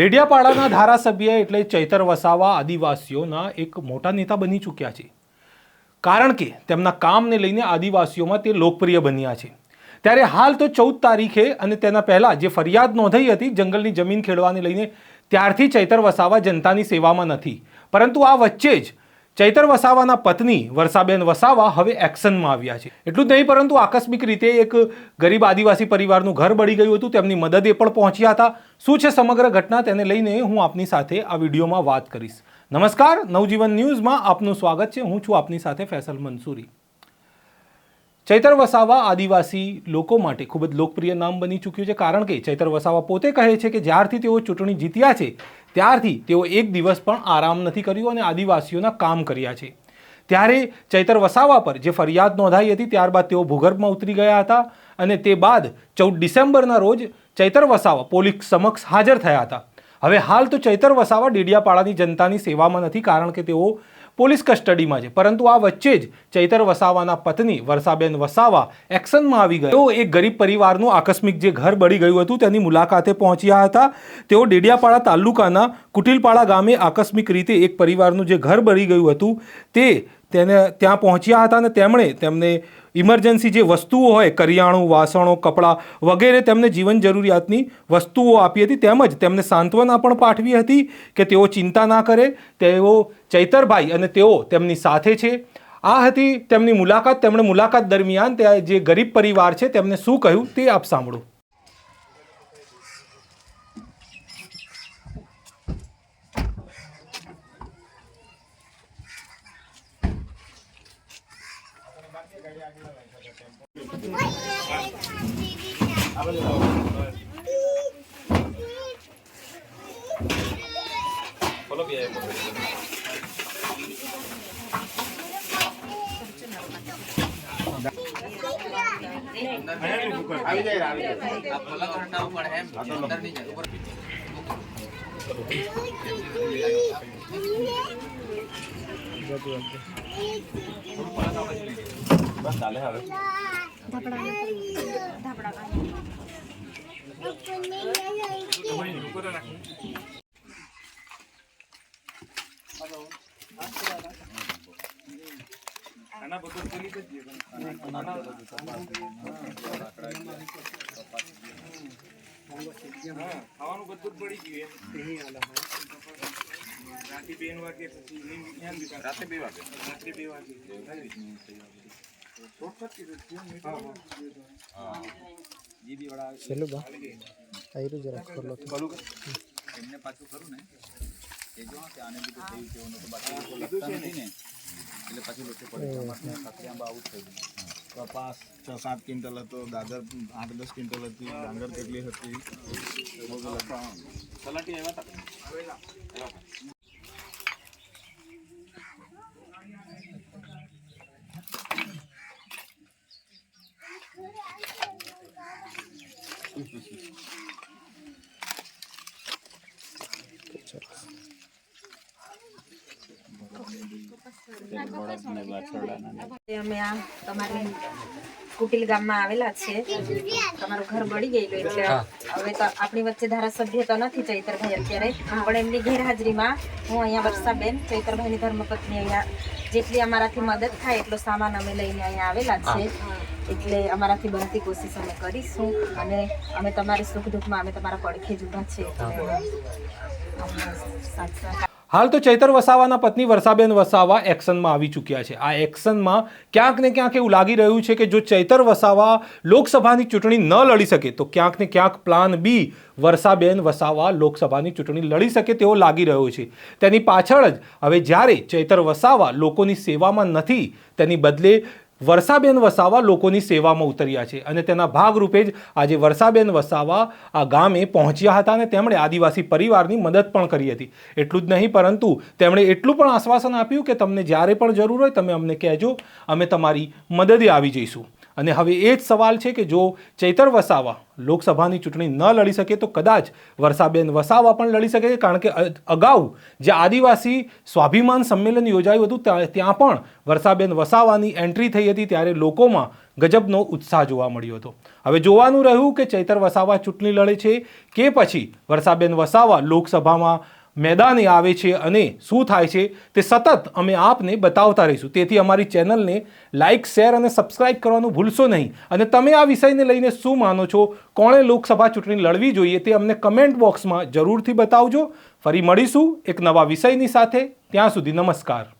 ડેડિયાપાડાના ધારાસભ્ય એટલે ચૈતર વસાવા આદિવાસીઓના એક મોટા નેતા બની ચૂક્યા છે. કારણ કે તેમના કામને લઈને આદિવાસીઓમાં તે લોકપ્રિય બન્યા છે. ત્યારે હાલ તો ચૌદ તારીખે અને તેના પહેલાં જે ફરિયાદ નોંધાઈ હતી જંગલની જમીન ખેડવાને લઈને, ત્યારથી ચૈતર વસાવા જનતાની સેવામાં નથી. પરંતુ આ વચ્ચે જ ચૈતર વસાવાના પત્ની વર્ષાબેન વસાવા હવે એક્શનમાં આવ્યા છે. એટલું જ નહીં, પરંતુ આકસ્મિક રીતે એક ગરીબ આદિવાસી પરિવારનું ઘર બળી ગયું હતું. તેમની મદદે પણ પહોંચ્યા હતા. શું છે સમગ્ર ઘટના? તેને લઈને હું આપની સાથે આ વિડીયોમાં વાત કરીશ. નમસ્કાર, નવજીવન ન્યૂઝમાં આપનું સ્વાગત છે. હું છું આપની સાથે ફેસલ મંસૂરી. ચૈતર વસાવા આદિવાસી લોકો માટે ખૂબ જ લોકપ્રિય નામ બની ચૂક્યું છે. કારણ કે ચૈતર વસાવા પોતે કહે છે કે જ્યારથી તેઓ ચૂંટણી જીત્યા છે, ત્યારથી તેઓ એક દિવસ પણ આરામ નથી કર્યો અને આદિવાસીઓના કામ કર્યા છે. ત્યારે ચૈતર વસાવા પર જે ફરિયાદ નોંધાઈ હતી, ત્યારબાદ તેઓ ભૂગર્ભમાં ઉતરી ગયા હતા અને તે બાદ ચૌદ ડિસેમ્બરના રોજ ચૈતર વસાવા પોલીસ સમક્ષ હાજર થયા હતા. હવે હાલ તો ચૈતર વસાવા ડેડિયાપાડાની જનતાની સેવામાં નથી, કારણ કે તેઓ પોલીસ કસ્ટડીમાં છે. પરંતુ આ વચ્ચે જ ચૈતર વસાવાના પત્ની વર્ષાબેન વસાવા એક્શનમાં આવી ગયા. તેઓ એક ગરીબ પરિવારનું આકસ્મિક જે ઘર બળી ગયું હતું તેની મુલાકાતે પહોંચ્યા હતા. તેઓ ડેડિયાપાડા તાલુકાના કુટિલપાડા ગામે આકસ્મિક રીતે એક પરિવારનું જે ઘર બળી ગયું હતું તે તેને ત્યાં પહોંચ્યા હતા અને તેમણે તેમને ઇમરજન્સી જે વસ્તુઓ હોય, કરિયાણું, વાસણો, કપડાં વગેરે તેમને જીવન જરૂરિયાતની વસ્તુઓ આપી હતી, તેમજ તેમને સાંત્વના પણ પાઠવી હતી કે તેઓ ચિંતા ના કરે. તેઓ ચૈતરભાઈ અને તેઓ તેમની સાથે છે. આ હતી તેમની મુલાકાત. તેમણે મુલાકાત દરમિયાન ત્યાં જે ગરીબ પરિવાર છે તેમને શું કહ્યું તે આપ સાંભળો. বলো বিয়ে આવી જાય આવી જાય આ ભલા ઘરના ઉપર એમ અંદર નહીં જાય ઉપર થોડું પલાતા હોય ખાવાનું બધું જ પડી ગયું એમ રાતે બે વાગે પછી બે વાગે દીધા. રાતે બે વાગે કીધું એમને પાછું ખરું ને એ જો કે આને નથી ને એટલે પછી લોકો પડે આંબા આવું થયું કપાસ છ સાત ક્વિન્ટલ હતો દાદર આઠ દસ ક્વિન્ટલ હતી ડાંગર કેટલી હતા અમે આ તમારી કુટિલ ગામમાં આવેલા છે. તમારું ઘર બળી ગયેલું એટલે હવે તો આપણી વચ્ચે ધારાસભ્ય તો નથી ચૈતરભાઈ અત્યારે પણ એમની ગેરહાજરીમાં હું અહીંયા વર્ષાબેન ચૈતરભાઈની ધર્મપત્ની અહીંયા જેટલી અમારાથી મદદ થાય એટલો સામાન અમે લઈને અહીંયા આવેલા છે. એટલે અમારાથી બનતી કોશિશ અમે કરીશું અને અમે તમારી સુખ દુઃખમાં અમે તમારા પડખે જ ઊભા છે હાલ તો ચૈતર વસાવાના પત્ની વર્ષાબેન વસાવા એક્શનમાં આવી ચૂક્યા છે. આ એક્શનમાં ક્યાંક ને ક્યાંક એવું લાગી રહ્યું છે કે જો ચૈતર વસાવા લોકસભાની ચૂંટણી ન લડી શકે, તો ક્યાંક ને ક્યાંક પ્લાન બી વર્ષાબેન વસાવા લોકસભાની ચૂંટણી લડી શકે તેવો લાગી રહ્યો છે. તેની પાછળ જ હવે જ્યારે ચૈતર વસાવા લોકોની સેવામાં નથી, તેની બદલે વર્ષાબેન વસાવા લોકોની સેવામાં ઉતર્યા છે અને તેના ભાગરૂપે જ આજે વર્ષાબેન વસાવા આ ગામે પહોંચ્યા હતા અને તેમણે આદિવાસી પરિવારની મદદ પણ કરી હતી. એટલું જ નહીં, પરંતુ તેમણે એટલું પણ આશ્વાસન આપ્યું કે તમને જ્યારે પણ જરૂર હોય તમે અમને કહેજો, અમે તમારી મદદે આવી જઈશું. અને હવે એ જ સવાલ છે કે જો ચૈતર વસાવા લોકસભાની ચૂંટણી ન લડી શકે, તો કદાચ વર્ષાબેન વસાવા પણ લડી શકે છે કારણ કે અગાઉ જે આદિવાસી સ્વાભિમાન સંમેલન યોજાયું હતું ત્યાં પણ વર્ષાબેન વસાવાની એન્ટ્રી થઈ હતી, ત્યારે લોકોમાં ગજબનો ઉત્સાહ જોવા મળ્યો હતો. હવે જોવાનું રહ્યું કે ચૈતર વસાવા ચૂંટણી લડે છે કે પછી વર્ષાબેન વસાવા લોકસભામાં મેદાને આવે છે અને શું થાય છે તે સતત અમે આપને બતાવતા રહીશું. તેથી અમારી ચેનલને લાઇક શેર અને સબસ્ક્રાઇબ કરવાનું ભૂલશો નહીં. અને તમે આ વિષયને લઈને શું માનો છો? કોણે લોકસભા ચૂંટણી લડવી જોઈએ તે અમને કમેન્ટ બોક્સમાં જરૂરથી બતાવજો. ફરી મળીશું એક નવા વિષયની સાથે. ત્યાં સુધી નમસ્કાર.